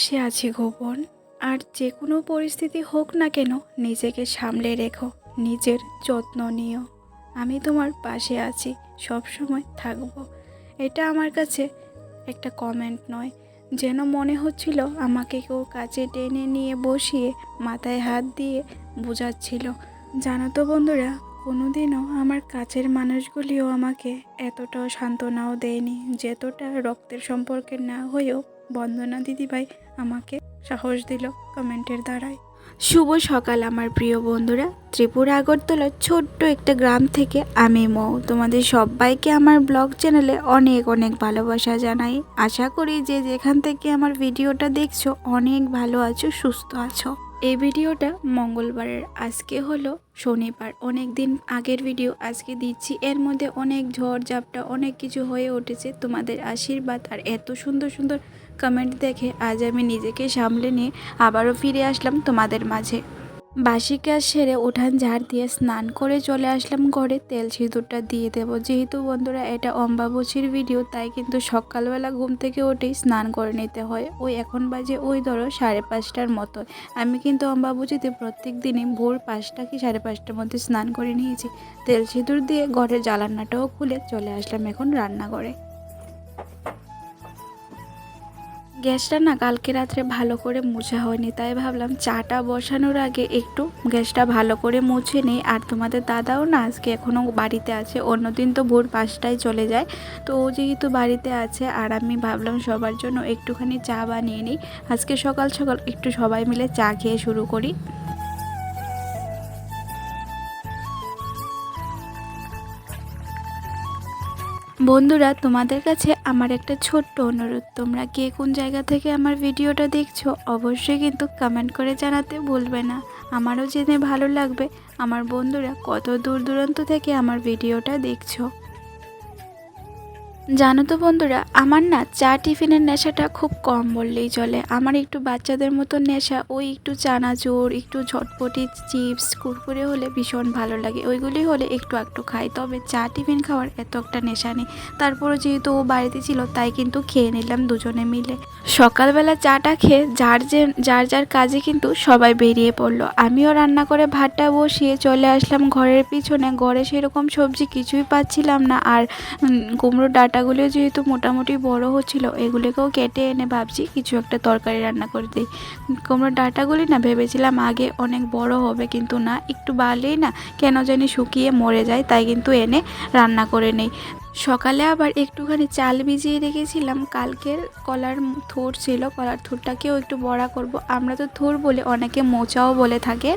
পাশে আছি গোপন। আর যে কোনো পরিস্থিতি হোক না কেন নিজেকে সামলে রেখো, নিজের যত্ন নিও। আমি তোমার পাশে আছি, সব সময় থাকব। এটা আমার কাছে একটা কমেন্ট নয়। যেন মনে হচ্ছিল আমাকে কেউ কাছে টেনে নিয়ে বসিয়ে মাথায় হাত দিয়ে বোঝাচ্ছিল। জানো তো বন্ধুরা, কোনোদিনও আমার কাছের মানুষগুলিও আমাকে এতটাও সান্ত্বনাও দেয়নি, যতটা রক্তের সম্পর্কে না হয়েও বন্দনা দিদিভাই আমাকে সাহস দিল কমেন্টের দ্বারাই শুভ সকাল আমার প্রিয় বন্ধুরা। ত্রিপুরা আগরতলার ছোট্ট একটা গ্রাম থেকে আমি মৌ। তোমাদের সবাইকে আমার ব্লগ চ্যানেলে অনেক অনেক ভালোবাসা জানাই। আশা করি যে যেখান থেকে আমার ভিডিওটা দেখছ, অনেক ভালো আছো, সুস্থ আছো। এই ভিডিওটা মঙ্গলবারের, আজকে হলো শনিবার। অনেক দিন আগের ভিডিও আজকে দিচ্ছি। এর মধ্যে অনেক ঝড়, ঝাপটা, অনেক কিছু হয়ে উঠেছে। তোমাদের আশীর্বাদ আর এত সুন্দর সুন্দর কমেন্ট দেখে আজ আমি নিজেকে সামলে নিয়ে আবারও ফিরে আসলাম তোমাদের মাঝে। বাসি কাজ সেরে উঠান ঝাড় দিয়ে স্নান করে চলে আসলাম ঘরে। তেল সিঁদুরটা দিয়ে দেবো। যেহেতু বন্ধুরা, এটা অম্বাবুচির ভিডিও তাই কিন্তু সকালবেলা ঘুম থেকে উঠেই স্নান করে নিতে হয়। ওই এখন বাজে, ওই ধরো সাড়ে পাঁচটার মতো। আমি কিন্তু অম্বাবুচিতে প্রত্যেক দিনই ভোর পাঁচটা কি সাড়ে পাঁচটার মধ্যে স্নান করে নিয়েছি। তেল সিঁদুর দিয়ে ঘরের জ্বালান্নাটাও খুলে চলে আসলাম এখন রান্নাঘরে। গ্যাসটা না কালকে রাত্রে ভালো করে মোছা হয়নি, তাই ভাবলাম চাটা বসানোর আগে একটু গ্যাসটা ভালো করে মুছে নিই। আর তোমাদের দাদাও না আজকে এখনও বাড়িতে আছে, অন্যদিন তো ভোর পাঁচটায় চলে যায়। তো ও যেহেতু বাড়িতে আছে, আর আমি ভাবলাম সবার জন্য একটুখানি চা বানিয়ে নিই। আজকে সকাল সকাল একটু সবাই মিলে চা খেয়ে শুরু করি। বন্ধুরা, তোমাদের কাছে আমার একটা ছোট্ট অনুরোধ। তোমরা কে কোন জায়গা থেকে আমার ভিডিওটা দেখছ, অবশ্যই কিন্তু কমেন্ট করে জানাতে ভুলবে না। আমারও জেনে ভালো লাগবে, আমার বন্ধুরা কত দূর দূরান্ত থেকে আমার ভিডিওটা দেখছ। জানো তো বন্ধুরা, আমার না চা টিফিনের নেশাটা খুব কম বললেই চলে। আমার একটু বাচ্চাদের মতো নেশা, ওই একটু চানাচুর, একটু ঝটপটি চিপস, কুরকুরে হলে ভীষণ ভালো লাগে। ওইগুলি হলে একটু একটু খাই, তবে চা টিফিন খাওয়ার এত একটা নেশা নেই। তারপরে যেহেতু ও বাড়িতে ছিল, তাই কিন্তু খেয়ে নিলাম দুজনে মিলে। সকালবেলা চাটা খেয়ে যার যে, যার যার কাজে কিন্তু সবাই বেরিয়ে পড়ল। আমিও রান্না করে ভাতটা বসিয়ে চলে আসলাম ঘরের পিছনে। ঘরে সেরকম সবজি কিছুই পাচ্ছিলাম না। আর কুমড়ো ডাঁটাগুলো যেহেতু মোটামুটি বড় হচ্ছিল, এগুলোকেও কেটে এনে ভাবছি কিছু একটা তরকারি রান্না করে দিই। কুমড়ো ডাঁটাগুলি না ভেবেছিলাম আগে অনেক বড় হবে, কিন্তু না, একটু বাড়লেই না কেন জানি শুকিয়ে মরে যায়, তাই কিন্তু এনে রান্না করে নেই। সকালে আবার একটুখানি চাল ভিজিয়ে রেখেছিলাম, কালকের কলার থোর ছিল, কলার থোরটাকেও একটু বড়া করব। আমরা তো থুর বলে, অনেকে মোচাও বলে থাকে।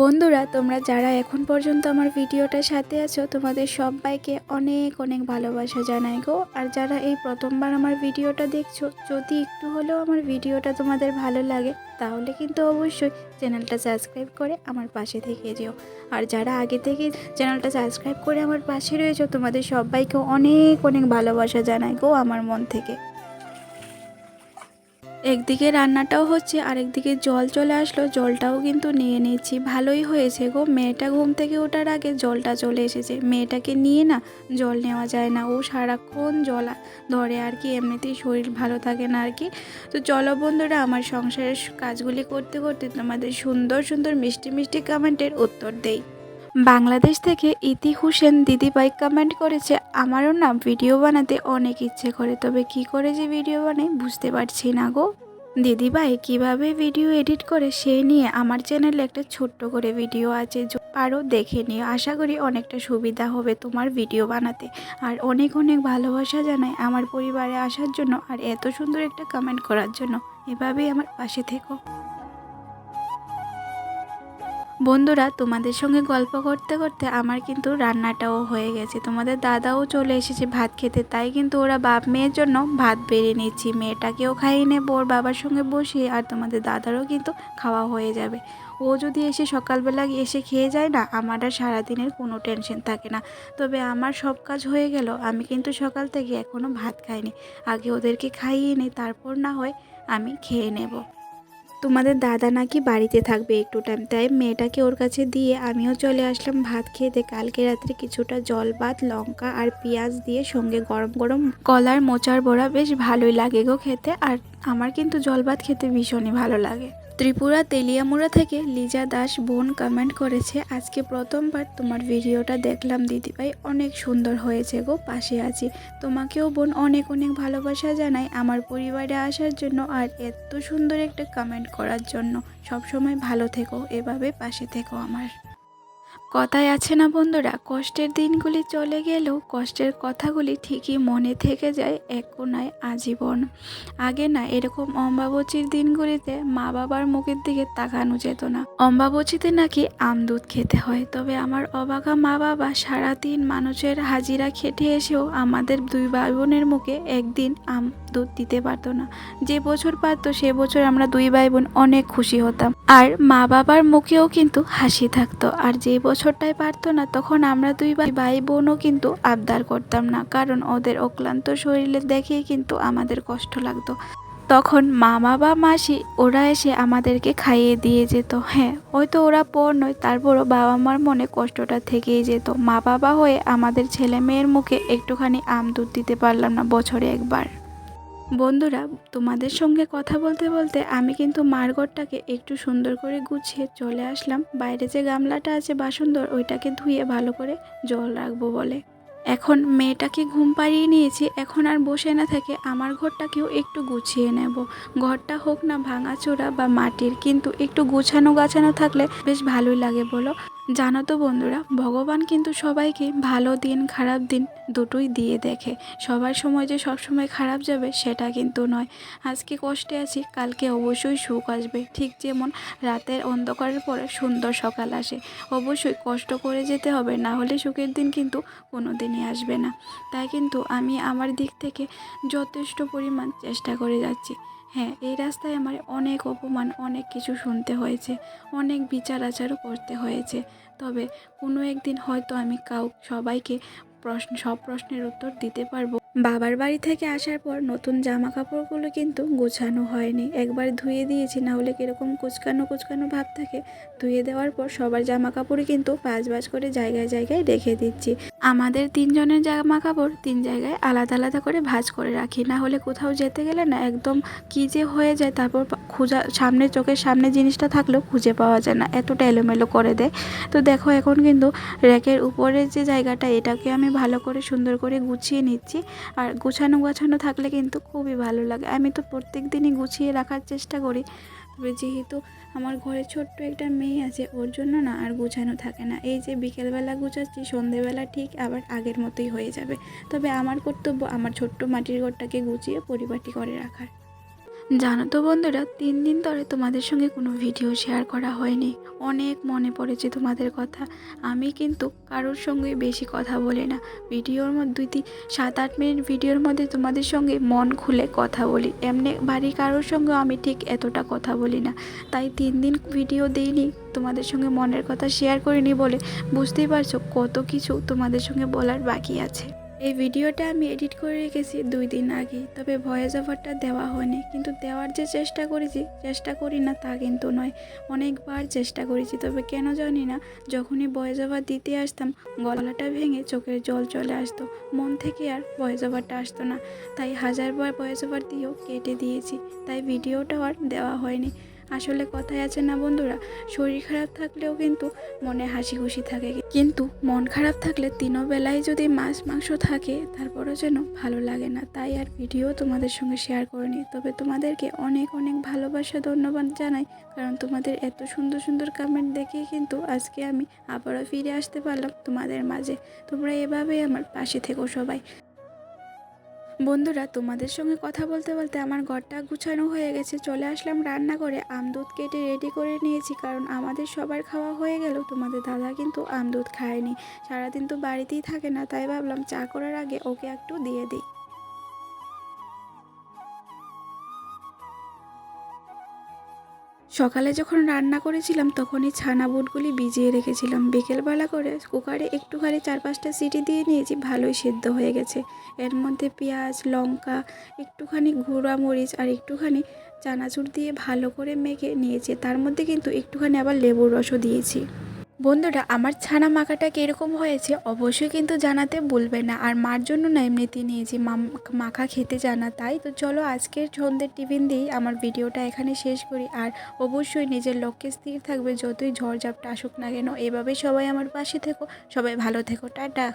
বন্ধুরা, তোমরা যারা এখন পর্যন্ত আমার ভিডিওটার সাথে আছো, তোমাদের সবাইকে অনেক অনেক ভালোবাসা জানাই গো। আর যারা এই প্রথমবার আমার ভিডিওটা দেখছ, যদি একটু হলেও আমার ভিডিওটা তোমাদের ভালো লাগে, তাহলে কিন্তু অবশ্যই চ্যানেলটা সাবস্ক্রাইব করে আমার পাশে থেকে যেও। আর যারা আগে থেকে চ্যানেলটা সাবস্ক্রাইব করে আমার পাশে রয়েছো, তোমাদের সবাইকে অনেক অনেক ভালোবাসা জানাই গো আমার মন থেকে। একদিকে রান্নাটাও হচ্ছে আর একদিকে জল চলে আসলো, জলটাও কিন্তু নিয়ে নিচ্ছি। ভালোই হয়েছে গো, মেয়েটা ঘুম থেকে ওঠার আগে জলটা চলে এসেছে। মেয়েটাকে নিয়ে না জল নেওয়া যায় না, ও সারাক্ষণ জল ধরে আর কি, এমনিতেই শরীর ভালো থাকে না আর কি। তো চলো বন্ধুরা, আমার সংসারের কাজগুলি করতে করতে তোমাদের সুন্দর সুন্দর মিষ্টি মিষ্টি কমেন্টের উত্তর দেই। বাংলাদেশ থেকে ইতি হুসেন দিদিভাই কমেন্ট করেছে, আমারও না ভিডিও বানাতে অনেক ইচ্ছে করে, তবে কি করে যে ভিডিও বানাই বুঝতে পারছি না গো। দিদিভাই, কীভাবে ভিডিও এডিট করে সে নিয়ে আমার চ্যানেলে একটা ছোট্ট করে ভিডিও আছে আরও দেখে নিও। আশা করি অনেকটা সুবিধা হবে তোমার ভিডিও বানাতে। আর অনেক অনেক ভালোবাসা জানাই আমার পরিবারে আসার জন্য আর এত সুন্দর একটা কমেন্ট করার জন্য। এভাবেই আমার পাশে থেকো। বন্ধুরা, তোমাদের সঙ্গে গল্প করতে করতে আমার কিন্তু রান্নাটাও হয়ে গেছে। তোমাদের দাদাও চলে এসেছে ভাত খেতে, তাই কিন্তু ওরা বাপ মেয়ের জন্য ভাত বেড়ে নিচ্ছি মেয়েটাকেও খাইয়ে নেব, ওর বাবার সঙ্গে বসিয়ে, আর তোমাদের দাদারও কিন্তু খাওয়া হয়ে যাবে। ও যদি এসে সকালবেলা এসে খেয়ে যায় না, আমার আর সারাদিনের কোনো টেনশন থাকে না। তবে আমার সব কাজ হয়ে গেল, আমি কিন্তু সকাল থেকে এখনও ভাত খাইনি। আগে ওদেরকে খাইয়ে নিই, তারপর না হয় আমি খেয়ে নেব। তোমাদের দাদা নাকি বাড়িতে থাকবে একটু টাইম তাই মেয়েটাকে ওর কাছে দিয়ে আমিও চলে আসলাম ভাত খেতে। কালকে রাত্রে কিছুটা জল, ভাত, লঙ্কা আর পেঁয়াজ দিয়ে সঙ্গে গরম গরম কলার মোচার বড়া বেশ ভালোই লাগে গো খেতে। আর আমার কিন্তু জল, ভাত খেতে ভীষণই ভালো লাগে। ত্রিপুরা তেলিয়ামুড়া থেকে লিজা দাস বোন কমেন্ট করেছে, আজকে প্রথমবার তোমার ভিডিওটা দেখলাম দিদিভাই, অনেক সুন্দর হয়েছে গো, পাশে আছি। তোমাকেও বোন অনেক অনেক ভালোবাসা জানাই আমার পরিবারে আসার জন্য আর এত সুন্দর একটা কমেন্ট করার জন্য। সবসময় ভালো থেকো, এভাবে পাশে থেকো আমার। কথায় আছে না বন্ধুরা, কষ্টের দিনগুলি চলে গেলেও কষ্টের কথাগুলি ঠিকই মনে থেকে যায় এক কোনায় আজীবন। আগে না, এরকম অম্বাবচীর দিনগুলিতে মা বাবার মুখের দিকে তাকানো যেত না। অম্বাবচীতে নাকি আম দুধ খেতে হয়, তবে আমার অবাকা মা বাবা সারাদিন মানুষের হাজিরা খেটে এসেও আমাদের দুই ভাই বোনের মুখে একদিন আম দুধ দিতে পারতো না। যে বছর পারতো, সে বছর আমরা দুই ভাই বোন অনেক খুশি হতাম। আর মা বাবার মুখেও কিন্তু হাসি থাকতো। আর যে বছরটায় পারতো না, তখন আমরা দুই ভাই ভাই বোনও কিন্তু আবদার করতাম না, কারণ ওদের অক্লান্ত শরীরে দেখেই কিন্তু আমাদের কষ্ট লাগতো। তখন মামা বা মাসি, ওরা এসে আমাদেরকে খাইয়ে দিয়ে যেত। হ্যাঁ হয়তো ওরা পর নয়, তারপরও বাবা মার মনে কষ্টটা থেকেই যেত। মা বাবা হয়ে আমাদের ছেলে মেয়ের মুখে একটুখানি আম দুধ দিতে পারলাম না বছরে একবার। বন্ধুরা, তোমাদের সঙ্গে কথা বলতে বলতে আমি কিন্তু মার ঘরটাকে একটু সুন্দর করে গুছিয়ে চলে আসলাম। বাইরে যে গামলাটা আছে বাসন্তর ওইটাকে ধুয়ে ভালো করে জল রাখব বলে। এখন মেয়েটাকে ঘুম পাড়িয়ে নিয়েছি, এখন আর বসে না থেকে আমার ঘরটাকেও একটু গুছিয়ে নেব। ঘরটা হোক না ভাঙাচোরা বা মাটির, কিন্তু একটু গুছানো গাছানো থাকলে বেশ ভালোই লাগে বলো। জানো তো বন্ধুরা, ভগবান কিন্তু সবাইকে ভালো দিন, খারাপ দিন দুটোই দিয়ে দেখে। সবার সময় যে সব সময় খারাপ যাবে সেটা কিন্তু নয়। আজকে কষ্টে আছি, কালকে অবশ্যই সুখ আসবে। ঠিক যেমন রাতের অন্ধকারের পরে সুন্দর সকাল আসে। অবশ্যই কষ্ট করে যেতে হবে, না হলে সুখের দিন কিন্তু কোনো দিনই আসবে না। তাই কিন্তু আমি আমার দিক থেকে যথেষ্ট পরিমাণ চেষ্টা করে যাচ্ছি। হ্যাঁ এই রাস্তায় আমার অনেক অপমান, অনেক কিছু শুনতে হয়েছে, অনেক বিচার আচারও করতে হয়েছে। তবে কোনো একদিন হয়তো আমি কাউ সবাইকে প্রশ্ন, সব প্রশ্নের উত্তর দিতে পারব। বাবার বাড়ি থেকে আসার পর নতুন জামা কাপড়গুলো কিন্তু গোছানো হয়নি। একবার ধুয়ে দিয়েছি, না হলে কীরকম কুচকানো কুচকানো ভাব থাকে। ধুয়ে দেওয়ার পর সবার জামা কাপড়ই কিন্তু পাঁচ বাজ করে জায়গায় জায়গায় রেখে দিচ্ছি। আমাদের তিনজনের জামা কাপড় তিন জায়গায় আলাদা আলাদা করে ভাজ করে রাখি। না হলে কোথাও যেতে গেলে না একদম কী যে হয়ে যায় তারপর খোঁজা সামনে চোখের সামনে জিনিসটা থাকলেও খুঁজে পাওয়া যায় না। এতটা এলোমেলো করে দেয়। তো দেখো এখন কিন্তু র্যাকের উপরের যে জায়গাটা, এটাকে আমি ভালো করে সুন্দর করে গুছিয়ে নিচ্ছি। আর গোছানো গোছানো থাকলে কিন্তু খুবই ভালো লাগে। আমি তো প্রত্যেক দিনই গুছিয়ে রাখার চেষ্টা করি। তবে যেহেতু আমার ঘরে ছোট্ট একটা মেয়ে আছে, ওর জন্য না আর গুছানো থাকে না। এই যে বিকেলবেলা গুছাচ্ছি, সন্ধেবেলা ঠিক আবার আগের মতোই হয়ে যাবে। তবে আমার কর্তব্য আমার ছোট্ট মাটির ঘরটাকে গুছিয়ে পরিপাটি করে রাখার। জানো তো বন্ধুরা, তিন দিন ধরে তোমাদের সঙ্গে কোনো ভিডিও শেয়ার করা হয়নি। অনেক মনে পড়েছে তোমাদের কথা। আমি কিন্তু কারোর সঙ্গে বেশি কথা বলি না। ভিডিওর মধ্যে দুই তিন, সাত আট মিনিট ভিডিওর মধ্যে তোমাদের সঙ্গে মন খুলে কথা বলি। এমনি বাড়ি কারোর সঙ্গে আমি ঠিক এতটা কথা বলি না। তাই তিন দিন ভিডিও দিইনি, তোমাদের সঙ্গে মনের কথা শেয়ার করিনি বলে বুঝতেই পারছ কত কিছু তোমাদের সঙ্গে বলার বাকি আছে। এই ভিডিওটা আমি এডিট করে রেখেছি দুই দিন আগে, তবে ভয়েস ওভারটা দেওয়া হয়নি। কিন্তু দেওয়ার যে চেষ্টা করেছি, চেষ্টা করি না তা কিন্তু নয়। অনেকবার চেষ্টা করেছি, তবে কেন জানি না, যখনই ভয়েস ওভার দিতে আসতাম, গলাটা ভেঙে চোখের জল চলে আসতো। মন থেকে আর ভয়েস ওভারটা আসতো না। তাই হাজারবার ভয়েস ওভার দিয়েও কেটে দিয়েছি, তাই ভিডিওটাও আর দেওয়া হয়নি। আসলে কথায় আছে না বন্ধুরা, শরীর খারাপ থাকলেও কিন্তু মনে হাসি খুশি থাকে। কিন্তু মন খারাপ থাকলে তিনও বেলায় যদি মাছ মাংস থাকে, তারপরও যেন ভালো লাগে না। তাই আর ভিডিও তোমাদের সঙ্গে শেয়ার করিনি। তবে তোমাদেরকে অনেক অনেক ভালোবাসা, ধন্যবাদ জানাই। কারণ তোমাদের এত সুন্দর সুন্দর কমেন্ট দেখেই কিন্তু আজকে আমি আবারও ফিরে আসতে পারলাম তোমাদের মাঝে। তোমরা এভাবেই আমার পাশে থেকো সবাই। বন্ধুরা, তোমাদের সঙ্গে কথা বলতে বলতে আমার ঘরটা গুছানো হয়ে গেছে। চলে আসলাম রান্না করে আম দুধ কেটে রেডি করে নিয়েছি, কারণ আমাদের সবার খাওয়া হয়ে গেল। তোমাদের দাদা কিন্তু আম দুধ খায়নি। সারাদিন তো বাড়িতেই থাকে না, তাই ভাবলাম চা করার আগে ওকে একটু দিয়ে দিই। সকালে যখন রান্না করেছিলাম, তখনই ছানা বুটগুলি ভিজিয়ে রেখেছিলাম। বিকেলবেলা করে কুকারে একটুখানি চার পাঁচটা সিটি দিয়ে নিয়েছি, ভালোই সেদ্ধ হয়ে গেছে। এর মধ্যে পেঁয়াজ, লঙ্কা, একটুখানি গুঁড়া মরিচ আর একটুখানি চানাচুর দিয়ে ভালো করে মেখে নিয়েছি। তার মধ্যে কিন্তু একটুখানি আবার লেবুর রসও দিয়েছি। বন্ধুরা, আমার ছানা মাখাটা কীরকম হয়েছে অবশ্যই কিন্তু জানাতে বলবে না। আর মার জন্য না এমনিতে নিয়েছি মাখা খেতে জানা তাই তো চলো আজকের সন্ধ্যের টিফিন দিয়েই আমার ভিডিওটা এখানে শেষ করি। আর অবশ্যই নিজের লক্ষ্যে স্থির থাকবে, যতই ঝড়ঝাপটা আসুক না কেন। এভাবেই সবাই আমার পাশে থেকো, সবাই ভালো থেকো, টাটা।